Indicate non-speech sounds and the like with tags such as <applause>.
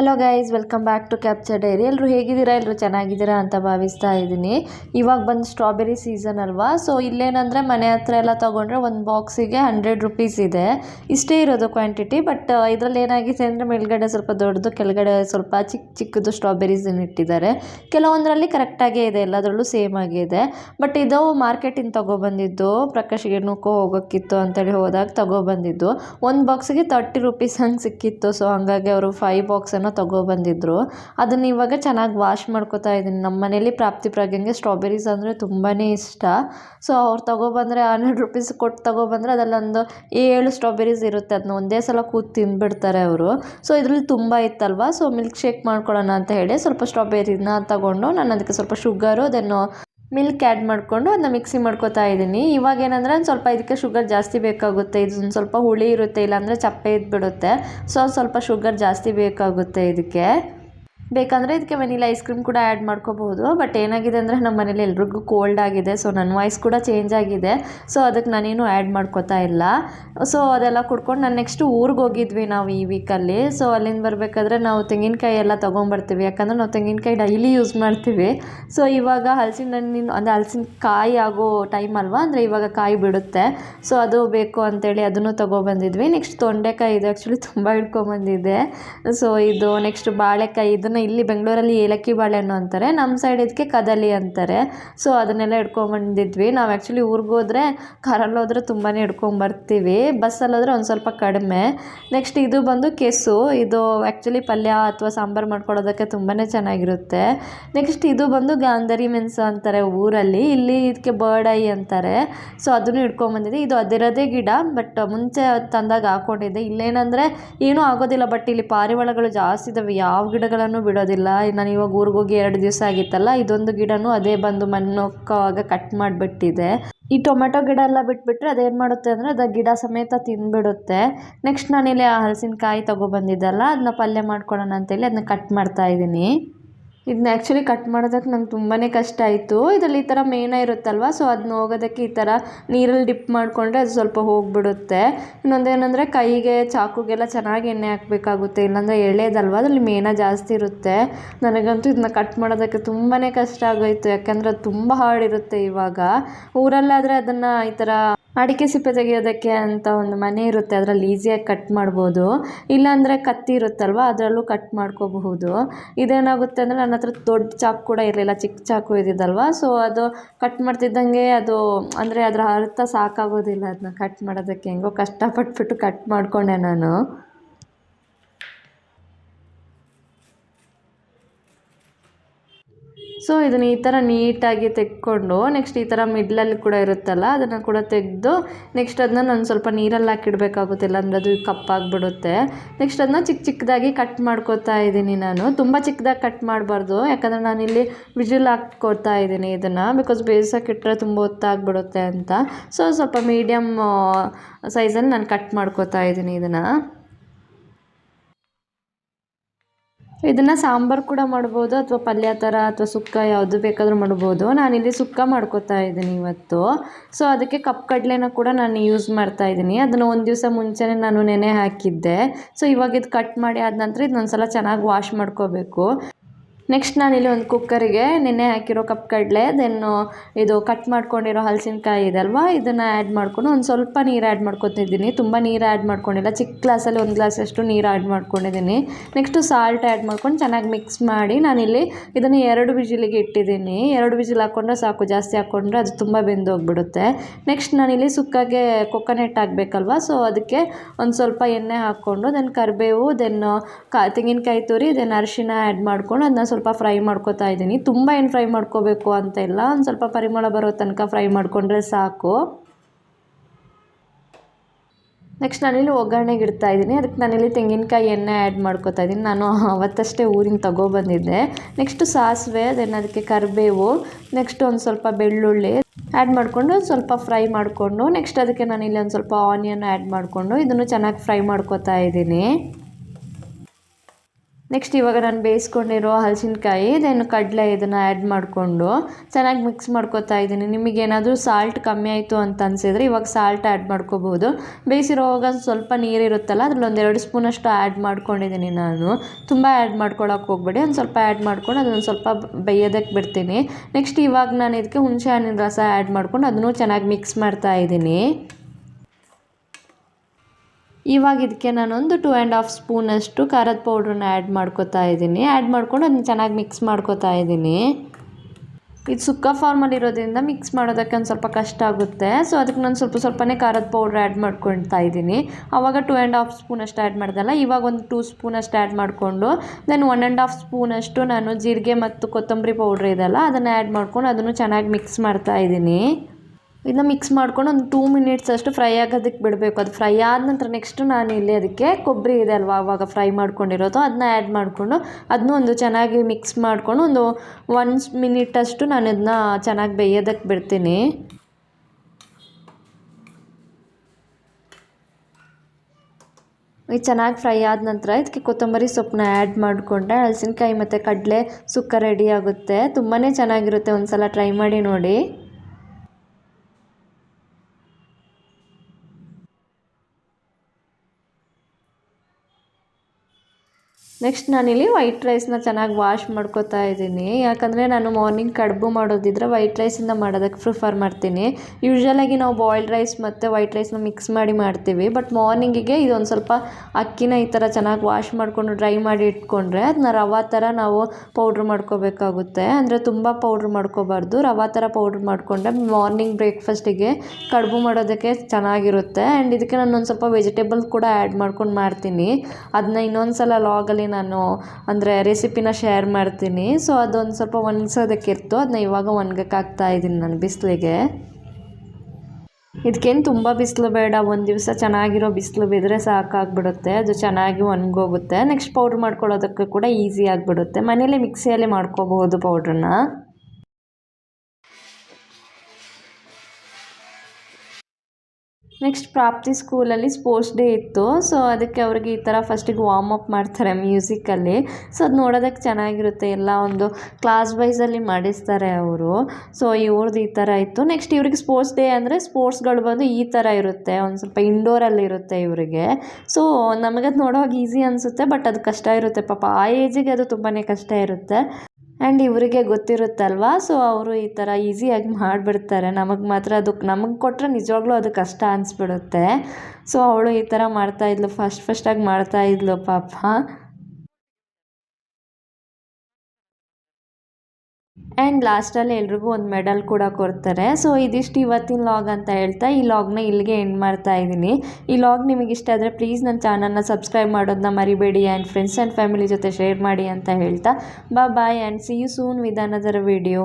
Hello guys welcome back to capture diary ಎಲ್ಲರೂ ಹೇಗಿದ್ದೀರಾ? ಎಲ್ಲರೂ ಚೆನ್ನಾಗಿದ್ದೀರಾ ಅಂತ ಭಾವಿಸ್ತಾ ಇದ್ದೀನಿ. ಇವಾಗ ಬಂದು ಸ್ಟ್ರಾಬೆರಿ ಸೀಸನ್ ಅಲ್ವಾ? ಸೊ ಇಲ್ಲೇನಂದರೆ ಮನೆ ಹತ್ರ ಎಲ್ಲ ತೊಗೊಂಡ್ರೆ ಒಂದು ಬಾಕ್ಸಿಗೆ ಹಂಡ್ರೆಡ್ ರುಪೀಸ್ ಇದೆ. ಇಷ್ಟೇ ಇರೋದು ಕ್ವಾಂಟಿಟಿ ಬಟ್ ಇದರಲ್ಲಿ ಏನಾಗಿದೆ ಅಂದರೆ ಮೇಲ್ಗಡೆ ಸ್ವಲ್ಪ ದೊಡ್ಡದು, ಕೆಳಗಡೆ ಸ್ವಲ್ಪ ಚಿಕ್ಕ ಚಿಕ್ಕದು ಸ್ಟ್ರಾಬೆರೀಸ್ ಇಟ್ಟಿದ್ದಾರೆ. ಕೆಲವೊಂದರಲ್ಲಿ ಕರೆಕ್ಟಾಗೇ ಇದೆ, ಎಲ್ಲದರಲ್ಲೂ ಸೇಮ್ ಆಗಿದೆ ಬಟ್ ಇದು ಮಾರ್ಕೆಟಿಂದ ತೊಗೊಬಂದಿದ್ದು ಪ್ರಕಾಶ್ಗೆ ನೂಕೋ ಹೋಗೋಕ್ಕಿತ್ತು ಅಂತೇಳಿ ಹೋದಾಗ ತೊಗೊಬಂದಿದ್ದು ಒಂದು ಬಾಕ್ಸಿಗೆ ತರ್ಟಿ ರುಪೀಸ್ ಹಂಗೆ ಸಿಕ್ಕಿತ್ತು. ಸೊ ಹಂಗಾಗಿ ಅವರು ಫೈವ್ ಬಾಕ್ಸನ್ನು ತೊಗೊಬಂದಿದ್ರು. ಅದನ್ನು ಇವಾಗ ಚೆನ್ನಾಗಿ ವಾಶ್ ಮಾಡ್ಕೋತಾ ಇದ್ದೀನಿ ನಮ್ಮ ಮನೇಲಿ ಪ್ರಾಪ್ತಿ ಪ್ರಜ್ಞೆಗೆ ಸ್ಟ್ರಾಬೆರೀಸ್ ಅಂದರೆ ತುಂಬಾ ಇಷ್ಟ. ಸೊ ಅವ್ರು ತೊಗೊಬಂದರೆ ಹಂಡ್ರೆಡ್ ರುಪೀಸ್ ಕೊಟ್ಟು ತೊಗೊಬಂದರೆ ಅದರಲ್ಲೊಂದು ಏಳು ಸ್ಟ್ರಾಬೆರೀಸ್ ಇರುತ್ತೆ. ಅದನ್ನ ಒಂದೇ ಸಲ ಕೂತು ತಿಂದುಬಿಡ್ತಾರೆ ಅವರು. ಸೊ ಇದರಲ್ಲಿ ತುಂಬ ಇತ್ತಲ್ವ? ಸೊ ಮಿಲ್ಕ್ ಶೇಕ್ ಮಾಡ್ಕೊಳ್ಳೋಣ ಅಂತ ಹೇಳಿ ಸ್ವಲ್ಪ ಸ್ಟ್ರಾಬೆರಿನ ತಗೊಂಡು ನಾನು ಅದಕ್ಕೆ ಸ್ವಲ್ಪ ಶುಗರು ದೆನ್ನು ಮಿಲ್ಕ್ ಆ್ಯಡ್ ಮಾಡಿಕೊಂಡು ಅದನ್ನ ಮಿಕ್ಸಿ ಮಾಡ್ಕೊತಾ ಇದ್ದೀನಿ. ಇವಾಗ ಏನಂದರೆ ಒಂದು ಸ್ವಲ್ಪ ಇದಕ್ಕೆ ಶುಗರ್ ಜಾಸ್ತಿ ಬೇಕಾಗುತ್ತೆ. ಇದು ಒಂದು ಸ್ವಲ್ಪ ಹುಳಿ ಇರುತ್ತೆ, ಇಲ್ಲಾಂದರೆ ಚಪ್ಪೆ ಇದ್ಬಿಡುತ್ತೆ. ಸೊ ಸ್ವಲ್ಪ ಶುಗರ್ ಜಾಸ್ತಿ ಬೇಕಾಗುತ್ತೆ ಇದಕ್ಕೆ. ಬೇಕಂದರೆ ಇದಕ್ಕೆ ವೆನಿಲಾ ಐಸ್ ಕ್ರೀಮ್ ಕೂಡ ಆ್ಯಡ್ ಮಾಡ್ಕೋಬಹುದು. ಬಟ್ ಏನಾಗಿದೆ ಅಂದರೆ ನಮ್ಮ ಮನೇಲಿ ಎಲ್ರಿಗೂ ಕೋಲ್ಡ್ ಆಗಿದೆ ಸೊ ನನ್ನ ವಾಯ್ಸ್ ಕೂಡ ಚೇಂಜ್ ಆಗಿದೆ. ಸೊ ಅದಕ್ಕೆ ನಾನೇನು ಆ್ಯಡ್ ಮಾಡ್ಕೋತಾ ಇಲ್ಲ. ಸೊ ಅದೆಲ್ಲ ಕುಡ್ಕೊಂಡು ನಾನು ನೆಕ್ಸ್ಟು ಊರಿಗೆ ಹೋಗಿದ್ವಿ ನಾವು ಈ ವೀಕಲ್ಲಿ ಸೊ ಅಲ್ಲಿಂದ ಬರಬೇಕಾದ್ರೆ ನಾವು ತೆಂಗಿನಕಾಯಿ ಎಲ್ಲ ತೊಗೊಂಬರ್ತೀವಿ. ಯಾಕಂದರೆ ನಾವು ತೆಂಗಿನಕಾಯಿ ಡೈಲಿ ಯೂಸ್ ಮಾಡ್ತೀವಿ. ಸೊ ಇವಾಗ ಹಲಸಿನ ಹಣ್ಣಿನ, ಅಂದರೆ ಹಲಸಿನ ಕಾಯಿ ಆಗೋ ಟೈಮ್ ಅಲ್ವಾ? ಅಂದರೆ ಇವಾಗ ಕಾಯಿ ಬಿಡುತ್ತೆ. ಸೊ ಅದು ಬೇಕು ಅಂತೇಳಿ ಅದನ್ನು ತೊಗೊಬಂದಿದ್ವಿ. ನೆಕ್ಸ್ಟ್ ತೊಂಡೆಕಾಯಿ ಇದು ಆ್ಯಕ್ಚುಲಿ <laughs> ತುಂಬ ಹಿಡ್ಕೊಂಬಂದಿದೆ. ಸೊ ಇದು ನೆಕ್ಸ್ಟ್ ಬಾಳೆಕಾಯಿ ಇದನ್ನು ಇಲ್ಲಿ ಬೆಂಗಳೂರಲ್ಲಿ ಏಲಕ್ಕಿ ಬಾಳೆಹಣ್ಣು ಅಂತಾರೆ, ನಮ್ಮ ಸೈಡ್ ಇದಕ್ಕೆ ಕದಲಿ ಅಂತಾರೆ. ಸೊ ಅದನ್ನೆಲ್ಲ ಹಿಡ್ಕೊಂಬಂದಿದ್ವಿ. ನಾವು ಆ್ಯಕ್ಚುಲಿ ಊರಿಗೆ ಹೋದರೆ, ಕಾರಲ್ಲಿ ಹೋದರೆ ತುಂಬಾ ಹಿಡ್ಕೊಂಬರ್ತೀವಿ. ಬಸ್ಸಲ್ಲಿ ಹೋದರೆ ಒಂದು ಸ್ವಲ್ಪ ಕಡಿಮೆ. ನೆಕ್ಸ್ಟ್ ಇದು ಬಂದು ಕೆಸು. ಇದು ಆ್ಯಕ್ಚುಲಿ ಪಲ್ಯ ಅಥವಾ ಸಾಂಬಾರು ಮಾಡ್ಕೊಳ್ಳೋದಕ್ಕೆ ತುಂಬಾ ಚೆನ್ನಾಗಿರುತ್ತೆ. ನೆಕ್ಸ್ಟ್ ಇದು ಬಂದು ಗಾಂಧರಿ ಮೆಣಸು ಅಂತಾರೆ ಊರಲ್ಲಿ. ಇಲ್ಲಿ ಇದಕ್ಕೆ ಬರ್ಡ್ ಐ ಅಂತಾರೆ. ಸೊ ಅದನ್ನು ಹಿಡ್ಕೊಂಬಂದಿದ್ದೆ ಇದು ಅದಿರೋದೇ ಗಿಡ ಬಟ್ ಮುಂಚೆ ತಂದಾಗ ಹಾಕ್ಕೊಂಡಿದ್ದೆ ಇಲ್ಲೇನಂದರೆ, ಏನೂ ಆಗೋದಿಲ್ಲ ಬಟ್ ಇಲ್ಲಿ ಪಾರಿವಾಳಗಳು ಜಾಸ್ತಿ ಇದ್ದಾವೆ ಯಾವ ಗಿಡಗಳನ್ನು ಬಿಡೋದಿಲ್ಲ. ನಾನು ಇವಾಗ ಊರಿಗೆ ಹೋಗಿ ಎರಡು ದಿವಸ ಆಗಿತ್ತಲ್ಲ, ಇದೊಂದು ಗಿಡನೂ ಅದೇ ಬಂದು ಮಣ್ಣುಕ್ಕವಾಗ ಕಟ್ ಮಾಡಿಬಿಟ್ಟಿದೆ. ಈ ಟೊಮೆಟೊ ಗಿಡ ಎಲ್ಲ ಬಿಟ್ಬಿಟ್ರೆ ಅದೇನು ಮಾಡುತ್ತೆ ಅಂದರೆ ಅದು ಗಿಡ ಸಮೇತ ತಿಂದುಬಿಡುತ್ತೆ ನೆಕ್ಸ್ಟ್ ನಾನಿಲ್ಲಿ ಹಲಸಿನಕಾಯಿ ತೊಗೊಬಂದಿದ್ದಲ್ಲ ಅದನ್ನ ಪಲ್ಯ ಮಾಡ್ಕೊಳ್ಳೋಣ ಅಂತೇಳಿ ಅದನ್ನ ಕಟ್ ಮಾಡ್ತಾ ಇದ್ದೀನಿ ಇದನ್ನ ಆ್ಯಕ್ಚುಲಿ ಕಟ್ ಮಾಡೋದಕ್ಕೆ ನಂಗೆ ತುಂಬಾ ಕಷ್ಟ ಆಯಿತು. ಇದರಲ್ಲಿ ಈ ಥರ ಮೇನ ಇರುತ್ತಲ್ವ ಸೊ ಅದನ್ನ ಹೋಗೋದಕ್ಕೆ ಈ ಥರ ನೀರಲ್ಲಿ ಡಿಪ್ ಮಾಡಿಕೊಂಡ್ರೆ ಅದು ಸ್ವಲ್ಪ ಹೋಗ್ಬಿಡುತ್ತೆ. ಇನ್ನೊಂದೇನಂದರೆ ಕೈಗೆ ಚಾಕುಗೆಲ್ಲ ಚೆನ್ನಾಗಿ ಎಣ್ಣೆ ಹಾಕಬೇಕಾಗುತ್ತೆ, ಇಲ್ಲಾಂದರೆ ಎಳೆದಲ್ವ ಅದರಲ್ಲಿ ಮೇನ ಜಾಸ್ತಿ ಇರುತ್ತೆ. ನನಗಂತೂ ಇದನ್ನ ಕಟ್ ಮಾಡೋದಕ್ಕೆ ತುಂಬಾ ಕಷ್ಟ ಆಗೋಯಿತು, ಯಾಕೆಂದರೆ ಅದು ತುಂಬ ಹಾರ್ಡ್ ಇರುತ್ತೆ ಇವಾಗ. ಊರಲ್ಲಾದರೆ ಅದನ್ನು ಈ ಥರ ಅಡಿಕೆ ಸಿಪ್ಪೆ ತೆಗೆಯೋದಕ್ಕೆ ಅಂತ ಒಂದು ಮನೆ ಇರುತ್ತೆ, ಅದರಲ್ಲಿ ಈಸಿಯಾಗಿ ಕಟ್ ಮಾಡ್ಬೋದು. ಇಲ್ಲಾಂದರೆ ಕತ್ತಿ ಇರುತ್ತಲ್ವ, ಅದರಲ್ಲೂ ಕಟ್ ಮಾಡ್ಕೋಬಹುದು. ಇದೇನಾಗುತ್ತೆ ಅಂದರೆ ನನ್ನ ಹತ್ರ ದೊಡ್ಡ ಚಾಕು ಕೂಡ ಇರಲಿಲ್ಲ, ಚಿಕ್ಕ ಚಾಕು ಇದ್ದಿದ್ದಲ್ವ ಸೊ ಅದು ಕಟ್ ಮಾಡ್ತಿದ್ದಂಗೆ ಅದು ಅಂದರೆ ಅದರ ಅರ್ಥ ಸಾಕಾಗೋದಿಲ್ಲ ಅದನ್ನ ಕಟ್ ಮಾಡೋದಕ್ಕೆ. ಹೆಂಗೋ ಕಷ್ಟಪಟ್ಬಿಟ್ಟು ಕಟ್ ಮಾಡಿಕೊಂಡೆ ನಾನು. ಸೊ ಇದನ್ನು ಈ ಥರ ನೀಟಾಗಿ ತೆಕ್ಕೊಂಡು ನೆಕ್ಸ್ಟ್ ಈ ಥರ ಮಿಡ್ಲಲ್ಲಿ ಕೂಡ ಇರುತ್ತಲ್ಲ, ಅದನ್ನು ಕೂಡ ತೆಗೆದು ನೆಕ್ಸ್ಟ್ ಅದನ್ನ ನಾನು ಸ್ವಲ್ಪ ನೀರಲ್ಲಿ ಹಾಕಿಡಬೇಕಾಗುತ್ತೆ ಇಲ್ಲಾಂದರೆ ಅದು ಕಪ್ಪಾಗಿಬಿಡುತ್ತೆ. ನೆಕ್ಸ್ಟ್ ಅದನ್ನ ಚಿಕ್ಕ ಚಿಕ್ಕದಾಗಿ ಕಟ್ ಮಾಡ್ಕೋತಾ ಇದ್ದೀನಿ ನಾನು. ತುಂಬ ಚಿಕ್ಕದಾಗಿ ಕಟ್ ಮಾಡಬಾರ್ದು, ಯಾಕಂದರೆ ನಾನಿಲ್ಲಿ ವಿಜಿಲ್ ಹಾಕ್ಕೊಡ್ತಾ ಇದ್ದೀನಿ ಇದನ್ನು ಬಿಕಾಸ್ ಬೇಯಿಸೋಕ್ಕಿಟ್ರೆ ತುಂಬ ಹೊತ್ತಾಗ್ಬಿಡುತ್ತೆ ಅಂತ. ಸೊ ಸ್ವಲ್ಪ ಮೀಡಿಯಮ್ ಸೈಜಲ್ಲಿ ನಾನು ಕಟ್ ಮಾಡ್ಕೋತಾ ಇದ್ದೀನಿ ಇದನ್ನು. ಇದನ್ನು ಸಾಂಬಾರು ಕೂಡ ಮಾಡ್ಬೋದು ಅಥವಾ ಪಲ್ಯ ಥರ ಅಥವಾ ಸುಕ್ಕ ಯಾವುದು ಬೇಕಾದರೂ ಮಾಡ್ಬೋದು. ನಾನಿಲ್ಲಿ ಸುಕ್ಕ ಮಾಡ್ಕೋತಾ ಇದ್ದೀನಿ ಇವತ್ತು. ಸೊ ಅದಕ್ಕೆ ಕಪ್ ಕಡಲೆನ ಕೂಡ ನಾನು ಯೂಸ್ ಮಾಡ್ತಾ ಇದ್ದೀನಿ. ಅದನ್ನು ಒಂದು ದಿವಸ ಮುಂಚೆನೇ ನಾನು ನೆನೆ ಹಾಕಿದ್ದೆ. ಸೊ ಇವಾಗ ಇದು ಕಟ್ ಮಾಡಿ ಆದ ನಂತರ ಇದನ್ನೊಂದು ಸಲ ಚೆನ್ನಾಗಿ ವಾಶ್ ಮಾಡ್ಕೋಬೇಕು. ನೆಕ್ಸ್ಟ್ ನಾನಿಲ್ಲಿ ಒಂದು ಕುಕ್ಕರಿಗೆ ನೆನೆ ಹಾಕಿರೋ ಕಪ್ ಕಡಲೆ ದೆನ್ನು ಇದು ಕಟ್ ಮಾಡ್ಕೊಂಡಿರೋ ಹಲಸಿನಕಾಯಿ ಇದೆ ಅಲ್ವಾ? ಇದನ್ನು ಆ್ಯಡ್ ಮಾಡಿಕೊಂಡು ಒಂದು ಸ್ವಲ್ಪ ನೀರು ಆ್ಯಡ್ ಮಾಡ್ಕೊತಿದ್ದೀನಿ. ತುಂಬ ನೀರು ಆ್ಯಡ್ ಮಾಡ್ಕೊಂಡಿಲ್ಲ. ಚಿಕ್ಕ ಗ್ಲಾಸಲ್ಲಿ ಒಂದು ಗ್ಲಾಸಷ್ಟು ನೀರು ಆ್ಯಡ್ ಮಾಡ್ಕೊಂಡಿದ್ದೀನಿ. ನೆಕ್ಸ್ಟು ಸಾಲ್ಟ್ ಆ್ಯಡ್ ಮಾಡ್ಕೊಂಡು ಚೆನ್ನಾಗಿ ಮಿಕ್ಸ್ ಮಾಡಿ ನಾನಿಲ್ಲಿ ಇದನ್ನು ಎರಡು ವಿಜಿಲಿಗೆ ಇಟ್ಟಿದ್ದೀನಿ. ಎರಡು ಬಿಜಿಲ್ ಹಾಕ್ಕೊಂಡ್ರೆ ಸಾಕು. ಜಾಸ್ತಿ ಹಾಕ್ಕೊಂಡ್ರೆ ಅದು ತುಂಬ ಬೆಂದೋಗ್ಬಿಡುತ್ತೆ. ನೆಕ್ಸ್ಟ್ ನಾನಿಲ್ಲಿ ಸುಕ್ಕಾಗೆ ಕೊಕೊನೆಟ್ ಹಾಕಬೇಕಲ್ವ? ಸೊ ಅದಕ್ಕೆ ಒಂದು ಸ್ವಲ್ಪ ಎಣ್ಣೆ ಹಾಕ್ಕೊಂಡು ದೆನ್ ಕರಿಬೇವು ದೆನ್ ಕಾ, ತೆಂಗಿನಕಾಯಿ ತುರಿ ದೆನ್ ಅರಿಶಿನ ಆ್ಯಡ್ ಮಾಡ್ಕೊಂಡು ಅದನ್ನ ಸ್ವಲ್ಪ ಫ್ರೈ ಮಾಡ್ಕೊತಾ ಇದ್ದೀನಿ. ತುಂಬ ಏನು ಫ್ರೈ ಮಾಡ್ಕೋಬೇಕು ಅಂತ ಇಲ್ಲ ಒಂದು ಸ್ವಲ್ಪ ಪರಿಮಳ ಬರೋ ತನಕ ಫ್ರೈ ಮಾಡಿಕೊಂಡ್ರೆ ಸಾಕು. ನೆಕ್ಸ್ಟ್ ನಾನಿಲ್ಲಿ ಒಗ್ಗರಣೆಗೆ ಇಡ್ತಾ ಇದ್ದೀನಿ. ಅದಕ್ಕೆ ನಾನಿಲ್ಲಿ ತೆಂಗಿನಕಾಯಿ ಎಣ್ಣೆ ಆ್ಯಡ್ ಮಾಡ್ಕೋತಾ ಇದ್ದೀನಿ. ನಾನು ಅವತ್ತಷ್ಟೇ ಊರಿಂದ ತಗೊಬಂದಿದ್ದೆ. ನೆಕ್ಸ್ಟು ಸಾಸಿವೆ ದೆನ್ ಅದಕ್ಕೆ ಕರಿಬೇವು ನೆಕ್ಸ್ಟ್ ಒಂದು ಸ್ವಲ್ಪ ಬೆಳ್ಳುಳ್ಳಿ ಆ್ಯಡ್ ಮಾಡಿಕೊಂಡು ಸ್ವಲ್ಪ ಫ್ರೈ ಮಾಡಿಕೊಂಡು ನೆಕ್ಸ್ಟ್ ಅದಕ್ಕೆ ನಾನಿಲ್ಲಿ ಒಂದು ಸ್ವಲ್ಪ ಆನಿಯನ್ ಆ್ಯಡ್ ಮಾಡಿಕೊಂಡು, ಇದನ್ನು ಚೆನ್ನಾಗಿ ಫ್ರೈ ಮಾಡ್ಕೋತಾ ಇದ್ದೀನಿ. ನೆಕ್ಸ್ಟ್ ಇವಾಗ ನಾನು ಬೇಯಿಸ್ಕೊಂಡಿರೋ ಹಲಸಿನಕಾಯಿ ದೆನ್ ಕಡಲೆ ಇದನ್ನು ಆ್ಯಡ್ ಮಾಡಿಕೊಂಡು ಚೆನ್ನಾಗಿ ಮಿಕ್ಸ್ ಮಾಡ್ಕೊತಾ ಇದ್ದೀನಿ. ನಿಮಗೇನಾದರೂ ಸಾಲ್ಟ್ ಕಮ್ಮಿ ಆಯಿತು ಅಂತ ಅನಿಸಿದ್ರೆ ಇವಾಗ ಸಾಲ್ಟ್ ಆ್ಯಡ್ ಮಾಡ್ಕೋಬೋದು. ಬೇಯಿಸಿರೋವಾಗ ಸ್ವಲ್ಪ ನೀರಿರುತ್ತಲ್ಲ ಅದ್ರಲ್ಲಿ ಎರಡು ಸ್ಪೂನಷ್ಟು ಆ್ಯಡ್ ಮಾಡ್ಕೊಂಡಿದ್ದೀನಿ ನಾನು. ತುಂಬ ಆ್ಯಡ್ ಮಾಡ್ಕೊಳಕ್ಕೆ ಹೋಗ್ಬೇಡಿ, ಒಂದು ಸ್ವಲ್ಪ ಆ್ಯಡ್ ಮಾಡ್ಕೊಂಡು ಅದನ್ನು ಸ್ವಲ್ಪ ಬೇಯೋದಕ್ಕೆ ಬಿಡ್ತೀನಿ. ನೆಕ್ಸ್ಟ್ ಇವಾಗ ನಾನು ಇದಕ್ಕೆ ಹುಣಸೆ ಹಣ್ಣಿನ ರಸ ಆ್ಯಡ್ ಮಾಡ್ಕೊಂಡು ಅದನ್ನು ಚೆನ್ನಾಗಿ ಮಿಕ್ಸ್ ಮಾಡ್ತಾ ಇದ್ದೀನಿ. ಇವಾಗ ಇದಕ್ಕೆ ನಾನೊಂದು ಟೂ ಆ್ಯಂಡ್ ಹಾಫ್ ಸ್ಪೂನಷ್ಟು ಖಾರದ ಪೌಡ್ರನ್ನ ಆ್ಯಡ್ ಮಾಡ್ಕೋತಾ ಇದ್ದೀನಿ. ಆ್ಯಡ್ ಮಾಡ್ಕೊಂಡು ಅದನ್ನ ಚೆನ್ನಾಗಿ ಮಿಕ್ಸ್ ಮಾಡ್ಕೊತಾ ಇದ್ದೀನಿ. ಇದು ಸುಕ್ಕ ಫಾರ್ಮಲ್ಲಿ ಇರೋದ್ರಿಂದ ಮಿಕ್ಸ್ ಮಾಡೋದಕ್ಕೆ ಒಂದು ಸ್ವಲ್ಪ ಕಷ್ಟ ಆಗುತ್ತೆ. ಸೊ ಅದಕ್ಕೆ ನಾನು ಸ್ವಲ್ಪ ಸ್ವಲ್ಪನೇ ಖಾರದ ಪೌಡ್ರ್ ಆ್ಯಡ್ ಮಾಡ್ಕೊಳ್ತಾ ಇದ್ದೀನಿ. ಆವಾಗ ಟೂ ಆ್ಯಂಡ್ ಹಾಫ್ ಸ್ಪೂನ್ ಅಷ್ಟು ಆ್ಯಡ್ ಮಾಡ್ದಲ್ಲ, ಇವಾಗ ಒಂದು ಟೂ ಸ್ಪೂನ್ ಅಷ್ಟು ಆ್ಯಡ್ ಮಾಡಿಕೊಂಡು ದೆನ್ ಒನ್ ಆ್ಯಂಡ್ ಹಾಫ್ ಸ್ಪೂನಷ್ಟು ನಾನು ಜೀರಿಗೆ ಮತ್ತು ಕೊತ್ತಂಬರಿ ಪೌಡ್ರ್ ಇದೆಲ್ಲ ಅದನ್ನು ಆ್ಯಡ್ ಮಾಡ್ಕೊಂಡು ಅದನ್ನು ಚೆನ್ನಾಗಿ ಮಿಕ್ಸ್ ಮಾಡ್ತಾ ಇದ್ದೀನಿ. ಇದನ್ನ ಮಿಕ್ಸ್ ಮಾಡ್ಕೊಂಡು ಒಂದು ಟೂ ಮಿನಿಟ್ಸ್ ಅಷ್ಟು ಫ್ರೈ ಆಗೋದಕ್ಕೆ ಬಿಡಬೇಕು. ಅದು ಫ್ರೈ ಆದ ನಂತರ ನೆಕ್ಸ್ಟು ನಾನು ಇಲ್ಲಿ ಅದಕ್ಕೆ ಕೊಬ್ಬರಿ ಇದೆ ಅಲ್ವಾ, ಅವಾಗ ಫ್ರೈ ಮಾಡ್ಕೊಂಡಿರೋದು. ಅದನ್ನ ಆ್ಯಡ್ ಮಾಡಿಕೊಂಡು ಅದನ್ನೂ ಒಂದು ಚೆನ್ನಾಗಿ ಮಿಕ್ಸ್ ಮಾಡಿಕೊಂಡು ಒಂದು ಒನ್ ಮಿನಿಟಷ್ಟು ನಾನು ಅದನ್ನ ಚೆನ್ನಾಗಿ ಬೇಯೋದಕ್ಕೆ ಬಿಡ್ತೀನಿ. ಇದು ಚೆನ್ನಾಗಿ ಫ್ರೈ ಆದ ನಂತರ ಇದಕ್ಕೆ ಕೊತ್ತಂಬರಿ ಸೊಪ್ಪನ್ನ ಆ್ಯಡ್ ಮಾಡಿಕೊಂಡೆ. ಹಲಸಿನಕಾಯಿ ಮತ್ತು ಕಡಲೆ ಸುಕ್ಕ ರೆಡಿ ಆಗುತ್ತೆ. ತುಂಬಾ ಚೆನ್ನಾಗಿರುತ್ತೆ ಒಂದು ಸಲ ಟ್ರೈ ಮಾಡಿ ನೋಡಿ. ನೆಕ್ಸ್ಟ್ ನಾನಿಲ್ಲಿ ವೈಟ್ ರೈಸ್ನ ಚೆನ್ನಾಗಿ ವಾಶ್ ಮಾಡ್ಕೋತಾ ಇದ್ದೀನಿ. ಯಾಕಂದರೆ ನಾನು ಮಾರ್ನಿಂಗ್ ಕಡುಬು ಮಾಡೋದಿದ್ರೆ ವೈಟ್ ರೈಸಿಂದ ಮಾಡೋದಕ್ಕೆ ಪ್ರಿಫರ್ ಮಾಡ್ತೀನಿ. ಯೂಶ್ವಲಾಗಿ ನಾವು ಬಾಯ್ಲ್ಡ್ ರೈಸ್ ಮತ್ತು ವೈಟ್ ರೈಸ್ನ ಮಿಕ್ಸ್ ಮಾಡಿ ಮಾಡ್ತೀವಿ. ಬಟ್ ಮಾರ್ನಿಂಗಿಗೆ ಇದೊಂದು ಸ್ವಲ್ಪ ಅಕ್ಕಿನ ಈ ಥರ ಚೆನ್ನಾಗಿ ವಾಶ್ ಮಾಡಿಕೊಂಡು ಡ್ರೈ ಮಾಡಿ ಇಟ್ಕೊಂಡ್ರೆ ಅದನ್ನ ರವಾ ಥರ ನಾವು ಪೌಡ್ರ್ ಮಾಡ್ಕೋಬೇಕಾಗುತ್ತೆ. ಅಂದರೆ ತುಂಬ ಪೌಡ್ರ್ ಮಾಡ್ಕೋಬಾರ್ದು. ರವಾ ಥರ ಪೌಡ್ರ್ ಮಾಡಿಕೊಂಡ್ರೆ ಮಾರ್ನಿಂಗ್ ಬ್ರೇಕ್ಫಾಸ್ಟಿಗೆ ಕಡುಬು ಮಾಡೋದಕ್ಕೆ ಚೆನ್ನಾಗಿರುತ್ತೆ. ಆ್ಯಂಡ್ ಇದಕ್ಕೆ ನಾನು ಒಂದು ಸ್ವಲ್ಪ ವೆಜಿಟೇಬಲ್ ಕೂಡ ಆ್ಯಡ್ ಮಾಡ್ಕೊಂಡು ಮಾಡ್ತೀನಿ. ಅದನ್ನ ಇನ್ನೊಂದು ಸಲ ಲಾಗಲ್ಲಿ ನಾನು, ಅಂದರೆ ರೆಸಿಪಿನ ಶೇರ್ ಮಾಡ್ತೀನಿ. ಸೊ ಅದೊಂದು ಸ್ವಲ್ಪ ಒಣಗ್ಸೋದಕ್ಕಿತ್ತು ಅದನ್ನ ಇವಾಗ ಒಣಗಕ್ಕೆ ಇದ್ದೀನಿ ನಾನು ಬಿಸಿಲಿಗೆ. ಇದಕ್ಕೇನು ತುಂಬ ಬಿಸಿಲು ಬೇಡ. ಒಂದು ದಿವಸ ಚೆನ್ನಾಗಿರೋ ಬಿಸಿಲು ಬಿದ್ದರೆ ಸಾಕಾಗ್ಬಿಡುತ್ತೆ. ಅದು ಚೆನ್ನಾಗಿ ಒಣಗೋಗುತ್ತೆ. ನೆಕ್ಸ್ಟ್ ಪೌಡ್ರ್ ಮಾಡ್ಕೊಳ್ಳೋದಕ್ಕೆ ಕೂಡ ಈಸಿ ಆಗಿಬಿಡುತ್ತೆ. ಮನೇಲಿ ಮಿಕ್ಸಿಯಲ್ಲಿ ಮಾಡ್ಕೋಬಹುದು ಪೌಡ್ರನ್ನ ನೆಕ್ಸ್ಟ್ ಪ್ರಾಪ್ತಿ ಸ್ಕೂಲಲ್ಲಿ ಸ್ಪೋರ್ಟ್ಸ್ ಡೇ ಇತ್ತು. ಸೊ, ಅದಕ್ಕೆ ಅವ್ರಿಗೆ ಈ ಥರ ಫಸ್ಟಿಗೆ ವಾರ್ಮ್ ಅಪ್ ಮಾಡ್ತಾರೆ ಮ್ಯೂಸಿಕಲ್ಲಿ ಸೊ, ಅದು ನೋಡೋದಕ್ಕೆ ಚೆನ್ನಾಗಿರುತ್ತೆ. ಎಲ್ಲ ಒಂದು ಕ್ಲಾಸ್ ವೈಸಲ್ಲಿ ಮಾಡಿಸ್ತಾರೆ ಅವರು. ಸೊ ಇವ್ರದ್ದು ಈ ಥರ ಇತ್ತು. ನೆಕ್ಸ್ಟ್ ಇವ್ರಿಗೆ ಸ್ಪೋರ್ಟ್ಸ್ ಡೇ ಅಂದರೆ ಸ್ಪೋರ್ಟ್ಸ್ಗಳು ಬಂದು ಈ ಥರ ಇರುತ್ತೆ. ಒಂದು ಸ್ವಲ್ಪ ಇಂಡೋರಲ್ಲಿ ಇರುತ್ತೆ ಇವರಿಗೆ. ಸೊ ನಮಗದು ನೋಡೋವಾಗ ಈಸಿ ಅನಿಸುತ್ತೆ ಬಟ್ ಅದು ಕಷ್ಟ ಇರುತ್ತೆ. ಪಾಪ ಆ ಏಜಿಗೆ ಅದು ತುಂಬಾ ಕಷ್ಟ ಇರುತ್ತೆ. ಆ್ಯಂಡ್ ಇವರಿಗೆ ಗೊತ್ತಿರುತ್ತಲ್ವಾ? ಸೊ ಅವರು ಈ ಥರ ಈಸಿಯಾಗಿ ಮಾಡಿಬಿಡ್ತಾರೆ. ನಮಗೆ ಮಾತ್ರ ಅದು, ನಮಗೆ ಕೊಟ್ಟರೆ ನಿಜವಾಗ್ಲೂ ಅದು ಕಷ್ಟ ಅನಿಸ್ಬಿಡುತ್ತೆ. ಸೊ ಅವಳು ಈ ಥರ ಮಾಡ್ತಾಯಿದ್ಲು ಫಸ್ಟ್ ಫಸ್ಟಾಗಿ ಮಾಡ್ತಾಯಿದ್ಲು ಪಾಪ. ಆ್ಯಂಡ್ ಲಾಸ್ಟಲ್ಲಿ ಎಲ್ರಿಗೂ ಒಂದು ಮೆಡಲ್ ಕೂಡ ಕೊಡ್ತಾರೆ. ಸೊ ಇದಿಷ್ಟು ಇವತ್ತಿನ ಲಾಗ್ ಅಂತ ಹೇಳ್ತಾ, ಈ ಲಾಗ್ನ ಇಲ್ಲಿಗೆ ಎಂಡ್ ಮಾಡ್ತಾ ಇದ್ದೀನಿ. ಈ ಲಾಗ್ ನಿಮಗೆ ಇಷ್ಟ ಆದರೆ ಪ್ಲೀಸ್ ನನ್ನ ಚಾನಲ್ನ ಸಬ್ಸ್ಕ್ರೈಬ್ ಮಾಡೋದನ್ನ ಮರಿಬೇಡಿ ಆ್ಯಂಡ್ ಫ್ರೆಂಡ್ಸ್ ಆ್ಯಂಡ್ ಫ್ಯಾಮಿಲಿ ಜೊತೆ ಶೇರ್ ಮಾಡಿ ಅಂತ ಹೇಳ್ತಾ. ಬಾ bye and see you soon ವಿಧಾನದರ video